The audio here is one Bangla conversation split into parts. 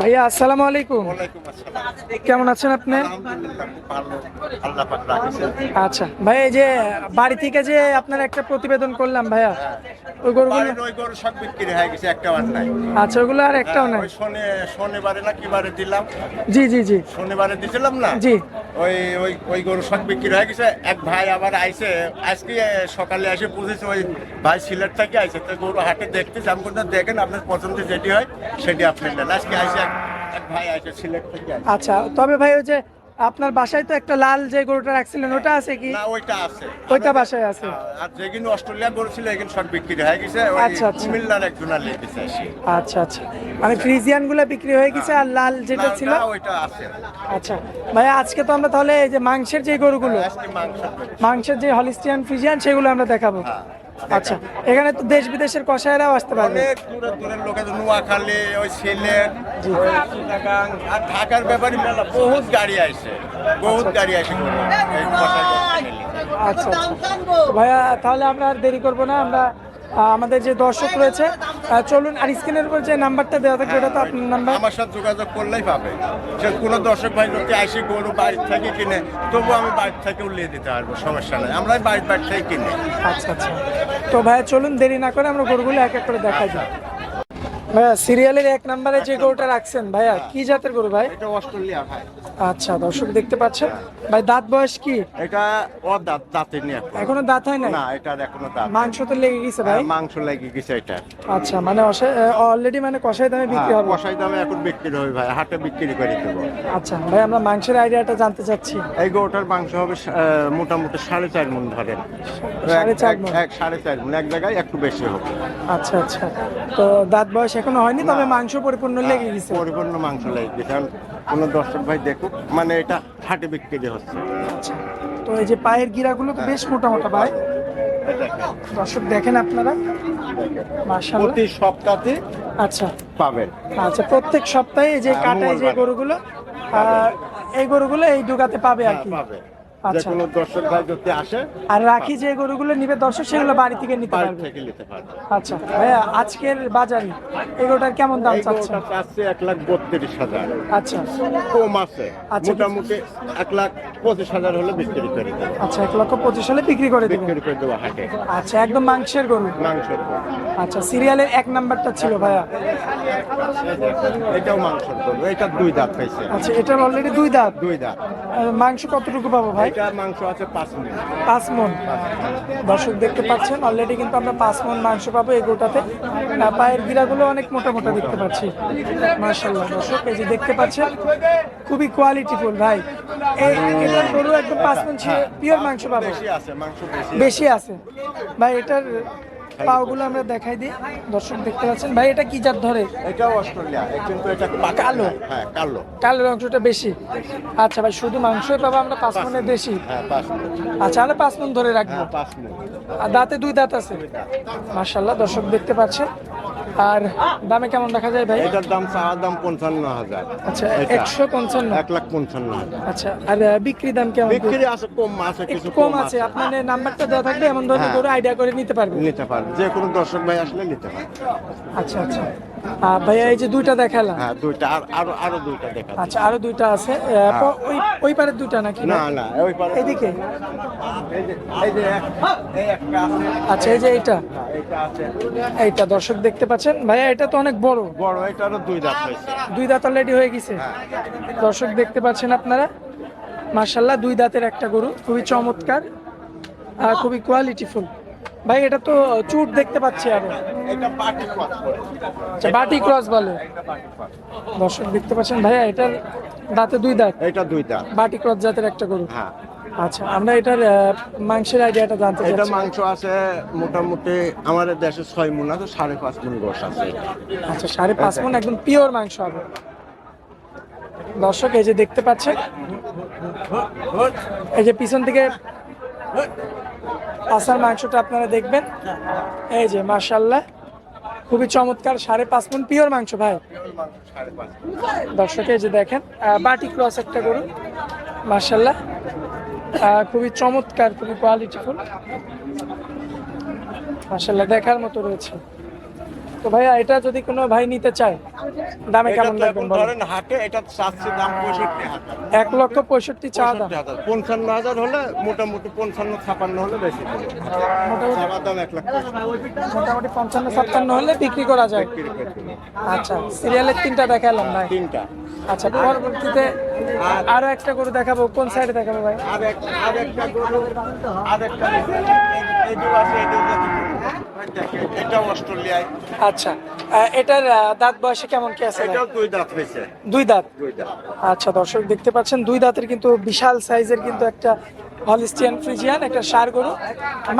ভাইয়া আসসালামু আলাইকুম। কেমন আছেন আপনি? আচ্ছা ভাই এই যে বাড়ি থেকে যে আপনার একটা প্রতিবেদন করলাম ভাইয়া ওই গরুগুলো বাড়ির ওই গরু সব বিক্রি হয়ে গেছে নাই। আচ্ছা ওগুলো আর একটাও হ্যাঁ, নাই। শনি শনিবারে না দিলাম। জি জি জি। শনিবারে দিছিলাম না? জি। ওই ওই ওই গরু সব বিক্রি হয়ে গেছে। এক ভাই আবার আইছে আজকে সকালে এসে বুঝেছে ওই ভাই সিলেট থেকে আইছে। তো গরু হাটে দেখতে দেখেন আপনার পছন্দ যেটি হয় সেটি আপনি নেন আজকে আইসে এক এক ভাই আইছে সিলেট থেকে আচ্ছা তবে ভাই ওই যে আপনার বাসায় তো একটা লাল যে গরুটা রাখছিলেন ওটা আছে কি? না ওইটা আছে। ওইটা বাসায় আছে। আর যেগুলো অস্ট্রেলিয়া গরু ছিল এগুলো সব বিক্রি হয়ে গেছে। আচ্ছা, আচ্ছা। কুমিল্লার একজন আর লেগে গেছে আচ্ছা আচ্ছা। মানে ফ্রিজিয়ানগুলো বিক্রি হয়ে গেছে আর লাল যেটা ছিল? না, ওইটা আছে। আচ্ছা। ভাইয়া আজকে তো আমরা তাহলে এই যে মাংসের যে গরুগুলো আজকে মাংসের যে হলিস্টিয়ান ফ্রিজিয়ান সেগুলো আমরা দেখাবো। হ্যাঁ, আচ্ছা এখানে তো দেশ বিদেশের কষায়েরাও আসতে পারবে। অনেক দূরের দূরের লোক আছে নোয়াখালী ওই সিলেট আর ঢাকার ব্যাপারে মেলা বহুত গাড়ি আসে বহুত গাড়ি গেলে। আচ্ছা আচ্ছা। ভাইয়া তাহলে আমরা আর দেরি করব না আমরা আমাদের যে দর্শক রয়েছে চলুন আর স্ক্রিনের উপর যে নাম্বারটা দেওয়া থাকবে ওটা তো আপনার নাম্বার আমার সাথে যোগাযোগ করলেই পাবে। যে কোনো দর্শক ভাই যদি আইসি গরু বাড়ির থেকে কিনে তবু আমি বাড়ির থেকে উলিয়ে দিতে পারব সমস্যা নেই। আমরা বাড়ির বাড়ি থেকে কিনে। আচ্ছা আচ্ছা। তো ভাই চলুন দেরি না করে আমরা গরুগুলো এক এক করে দেখা দিই ভাইয়া সিরিয়ালের এক নম্বরে যে গরুটা রাখছেন ভাইয়া কি জাতের গরু ভাই? এটা অস্ট্রেলিয়া ভাই। আচ্ছা দর্শক দেখতে পাচ্ছেন। ভাই দাঁত বয়স কি? এটা ও দাঁত দাঁতের নিয়ে এখনও দাঁত হয় না না এটার এখনও দাঁত। মাংস তো লেগে গেছে ভাই। হ্যাঁ, মাংস লেগে গেছে এটা। আচ্ছা মানে অলরেডি মানে কষাই দামে বিক্রি হ্যাঁ, হবে। কষাই দামে এখন বিক্রি হবে ভাই হাটে বিক্রি করে দেবো। আচ্ছা ভাই আমরা মাংসের আইডিয়াটা জানতে চাচ্ছি। এই গরুটার মাংস হবে মোটামুটি সাড়ে চার মন ধরেন। সাড়ে চার মণ। এক সাড়ে চার মন এক জায়গায় একটু বেশি হবে। আচ্ছা আচ্ছা। তো দাঁত বয়স এখনও হয়নি তবে মাংস পরিপূর্ণ লেগে গেছে। পরিপূর্ণ মাংস লেগে গেছে। কারণ কোনো দর্শক ভাই দেখুক মানে এটা হাটে বিক্রি হচ্ছে। আচ্ছা তো এই যে পায়ের গিরাগুলো তো বেশ মোটা মোটা ভাই। দর্শক দেখেন আপনারা। মাশাআল্লাহ। প্রতি সপ্তাহে আচ্ছা। পাবেন। আচ্ছা প্রত্যেক সপ্তাহে এই যে হ্যাঁ, কাটায় যে গরুগুলো এই গরুগুলো এই ডুগাতে পাবে আর হ্যাঁ, কি। পাবে। যে আচ্ছা। কোনো দর্শক ভাই যদি আসে আর রাখি যে গরুগুলো নিবে দর্শক সেগুলো বাড়ি থেকে নিতে বাড়ি পারবে। থেকে নিতে পারবে। আচ্ছা ভাইয়া আজকের বাজারে এগুলোটার কেমন দাম এই গরুটা চাচ্ছে এক লাখ বত্রিশ হাজার। আচ্ছা। কম আছে। আচ্ছা। মোটামুটি এক লাখ পঁচিশ হাজার হলে বিক্রি করে দেবো। আচ্ছা এক লক্ষ পঁচিশ সালে বিক্রি করে দিবেন বিক্রি করে দেবো হাটে। আচ্ছা একদম মাংসের গরু। মাংসের গরু। আচ্ছা সিরিয়ালের এক নাম্বারটা ছিল ভাইয়া। এটাও মাংসের গরু। এটা দুই দাঁত পাইছে আচ্ছা এটার অলরেডি দুই দাঁত। দুই দাঁত। মাংস কতটুকু পাবো ভাই? এটার মাংস আছে পাঁচ মন পাঁচ মন। দর্শক দেখতে পাচ্ছেন অলরেডি কিন্তু আমরা পাঁচ মন মাংস পাবো এই গোটাতে। পায়ের গিরাগুলো অনেক মোটা মোটা দেখতে পাচ্ছি। মার্শাল্লাহ দর্শক এই যে দেখতে পাচ্ছেন খুবই কোয়ালিটিফুল ভাই। এই এটার গরু একদম পাঁচ মন পিওর মাংস পাবো। বেশি আছে মাংস বেশি। বেশি আছে। ভাই এটার পাওগুলো আমরা দেখাই দিই। দর্শক দেখতে পাচ্ছেন। ভাই এটা কি জাত ধরে? এটাও অস্ট্রেলিয়া। কিন্তু এটা কালো? হ্যাঁ কালো। কালো অংশটা বেশি? আচ্ছা ভাই শুধু মাংসই পাবো আমরা পাঁচ মনের বেশি? হ্যাঁ পাঁচ আচ্ছা আমরা পাঁচ মন ধরে রাখব। হ্যাঁ পাঁচ মন। আর দাঁতে দুই দাঁত আছে? মাশাল্লাহ দর্শক দেখতে পাচ্ছেন। আর দামে কেমন দেখা যায় ভাই? এটার দাম সারা দাম পঞ্চান্ন হাজার। আচ্ছা। একশো পঞ্চান্ন। এক লাখ পঞ্চান্ন হাজার। আচ্ছা আর বিক্রি দাম কেমন? বিক্রি আছে কম আছে কিছু কম আছে। আপনার নাম্বারটা দেওয়া থাকলে এমন ধরনের হ্যাঁ। করে আইডিয়া করে নিতে পারবেন। নিতে পারবে যে কোনো দর্শক ভাই আসলে নিতে পারবে আচ্ছা আচ্ছা। ভাইয়া এই যে দুইটা দেখালাম। হ্যাঁ দুইটা আর আরও আরও দুইটা দেখা আচ্ছা আরও দুইটা আছে। ওই ওই পারের দুইটা নাকি? না না ওই পারে এদিকে আচ্ছা এই যে এইটা। হ্যাঁ, এইটা আছে। এইটা দর্শক দেখতে পাচ্ছেন। ভাইয়া এটা তো অনেক বড়। বড় এটারও দুই দাঁত হয়েছে। দুই দাঁত অলরেডি হয়ে গেছে। দর্শক দেখতে পাচ্ছেন আপনারা? মার্শাল্লাহ দুই দাঁতের একটা গরু। খুবই চমৎকার আর খুবই কোয়ালিটিফুল ভাই এটা তো চুট দেখতে পাচ্ছি আরও। আচ্ছা বাটি ক্রস বলে। দর্শক দেখতে পাচ্ছেন ভাইয়া এটার দাঁতে দুই দাঁত? এটা দুই দাঁত। বাটি ক্রস জাতের একটা গরু। হ্যাঁ। আচ্ছা আমরা এটার মাংসের আইডিয়াটা জানতে চাই এটা মাংস আছে মোটামুটি আমাদের দেশে ছয় মুন আছে সাড়ে পাঁচ মুন গোস আছে। আচ্ছা সাড়ে পাঁচ মন একদম পিওর মাংস হবে। দর্শক এই যে দেখতে পাচ্ছেন এই যে পিছন থেকে পাশার মাংসটা আপনারা দেখবেন। এই যে মার্শাল্লাহ খুবই চমৎকার, সাড়ে পাঁচ মন পিওর মাংস, ভাই। দর্শকে যে দেখেন বাটি ক্রস একটা গরু মার্শাল্লাহ খুবই চমৎকার, খুবই কোয়ালিটিফুল মার্শাল্লাহ দেখার মতো রয়েছে। তো ভাইয়া এটা যদি কোনো ভাই নিতে চায় দামে কেমন তো লাগবেন ধরেন হাটে এটা চাচ্ছে দাম পঁয়ষট্টি এক লক্ষ পঁয়ষট্টি চা দাম। পঞ্চান্ন হাজার হলে মোটামুটি পঞ্চান্ন ছাপান্ন হলে বেশি মোটামুটি পঞ্চান্ন ছাপ্পান্ন হলে বিক্রি করা যায়। আচ্ছা সিরিয়ালের তিনটা দেখালাম ভাই। তিনটা। আচ্ছা পরবর্তীতে আরও একটা করে দেখাবো। কোন সাইডে দেখাবো ভাই? আর একটা গরু আর একটা এটা অস্ট্রেলিয়ায়। আচ্ছা এটার দাঁত বয়সে কেমন কি আছে? এটাও দুই দাঁত হয়েছে। দুই দাঁত? দুই দাঁত। আচ্ছা দর্শক দেখতে পাচ্ছেন দুই দাঁতের কিন্তু বিশাল সাইজের কিন্তু একটা হলিস্টিয়ান ফ্রিজিয়ান একটা সার গরু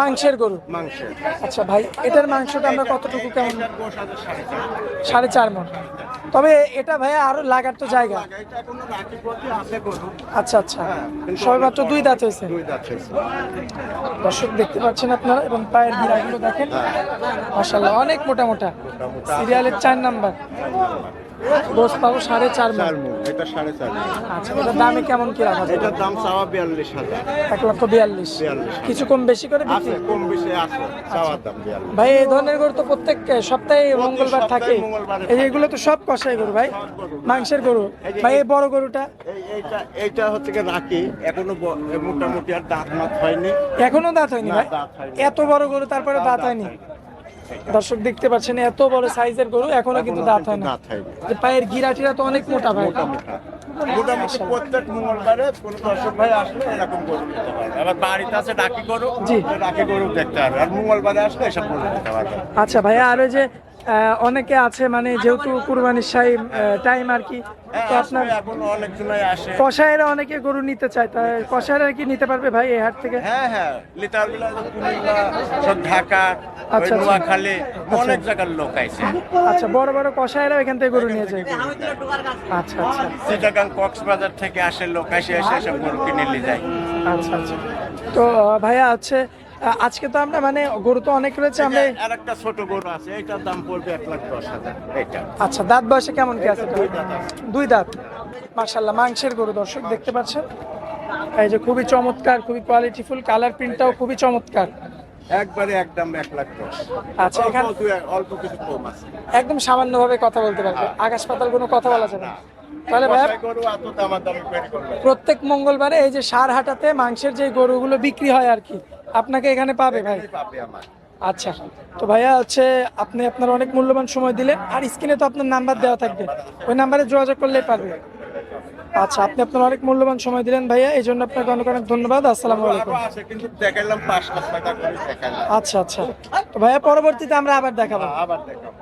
মাংসের গরু। মাংসের। আচ্ছা ভাই এটার মাংসটা আমরা কতটুকু কেমন? সাড়ে চার মন। তবে এটা ভাইয়া আরও লাগার তো জায়গা। আচ্ছা আচ্ছা। সবাই সবেমাত্র দুই দাঁত হয়েছে। দর্শক দেখতে পাচ্ছেন আপনারা এবং পায়ের বিড়াগুলো দেখেন। মাসাল্লাহ অনেক মোটা মোটা। সিরিয়ালের চার নাম্বার। গোস পাবো সাড়ে চার মন। চার মন এটা সাড়ে চার মণ। আচ্ছা এটার দামে কেমন কি রাখা যায় এটার দাম চাওয়া বিয়াল্লিশ হাজার। এক লক্ষ বিয়াল্লিশ। 42 কিছু কম বেশি করে আছে বিক্রি? কম বেশি আছে চাওয়ার দাম বিয়াল্লিশ। ভাই এই ধরনের গরু তো প্রত্যেক সপ্তাহে মঙ্গলবার থাকে। মঙ্গলবারে এই এগুলো তো সব কষাই গরু ভাই। মাংসের গরু। ভাই এই বড় গরুটা? এই এইটা এইটা হচ্ছে কি রাখি। এখনও ব- মোটামুটি আর দাঁত মাত হয়নি। এখনও দাঁত হয়নি না, ভাই? দাঁত হয়নি। এত বড় গরু তারপরে দাঁত হয়নি। দর্শক দেখতে পাচ্ছেন এত বড় সাইজের গরু এখনও কিন্তু দাঁত হয় না। যে পায়ের গিরাটিরা তো অনেক মোটা ভাই। মোটামুটি প্রত্যেক মঙ্গলবারে কোনো দর্শক ভাই আসলে এরকম গরু নিতে পারবে আবার বাড়িতে আছে ডাকি গরু জি। ডাকি গরু দেখতে পারবে আর মঙ্গলবারে আসলে এসব গরু নিতে পারবে আচ্ছা ভাইয়া আর ওই যে অনেকে আছে মানে যেহেতু কুরবানির সাই টাইম আর কি হ্যাঁ তো আপনার কষায়েরা অনেকে গরু নিতে চায় তা কষায়েরা কি নিতে পারবে ভাই এই হাট থেকে? হ্যাঁ হ্যাঁ সব ঢাকা আচ্ছা, আচ্ছা। অনেক জায়গার লোক আইছে। আচ্ছা বড় বড় কষায়েরা এখান থেকে গরু নিয়ে যায়। আচ্ছা আচ্ছা। চিটাগাং কক্সবাজার থেকে আসে লোক আসে এসে গরু কিনে নিয়ে যায়। আচ্ছা আচ্ছা। তো ভাইয়া হচ্ছে আহ, আজকে তো আমরা মানে গরু তো অনেক রয়েছে আমরা আর একটা ছোট গরু আছে এটার দাম পড়বে এক লাখ দশ হাজার এটা আচ্ছা দাঁত বয়সে কেমন কি আছে? দুই দাঁত মার্শাল্লাহ মাংসের গরু দর্শক দেখতে পাচ্ছেন? এই যে খুবই চমৎকার খুবই কোয়ালিটিফুল কালার প্রিন্টটাও খুবই চমৎকার। একবারে একদম এক লাখ দশ। আচ্ছা, এখানে- অল্প কিছু কম আছে। একদম সামান্যভাবে কথা বলতে পারবে। আকাশ পাতাল কোনো কথা বলা যাবে না। তাহলে করে প্রত্যেক মঙ্গলবারে এই যে সার হাটাতে মাংসের যে গরুগুলো বিক্রি হয় আর কি আপনাকে এখানে পাবে ভাই? পাবে আমার। আচ্ছা তো ভাইয়া হচ্ছে আপনি আপনার অনেক মূল্যবান সময় দিলেন আর স্ক্রিনে তো আপনার নাম্বার দেওয়া থাকবে ওই নাম্বারে যোগাযোগ করলেই পারবে। আচ্ছা আপনি আপনার অনেক মূল্যবান সময় দিলেন ভাইয়া এই জন্য আপনাকে অনেক অনেক ধন্যবাদ আসসালামু আলাইকুম। আচ্ছা আচ্ছা তো ভাইয়া পরবর্তীতে আমরা আবার দেখাবো। আবার দেখাবো।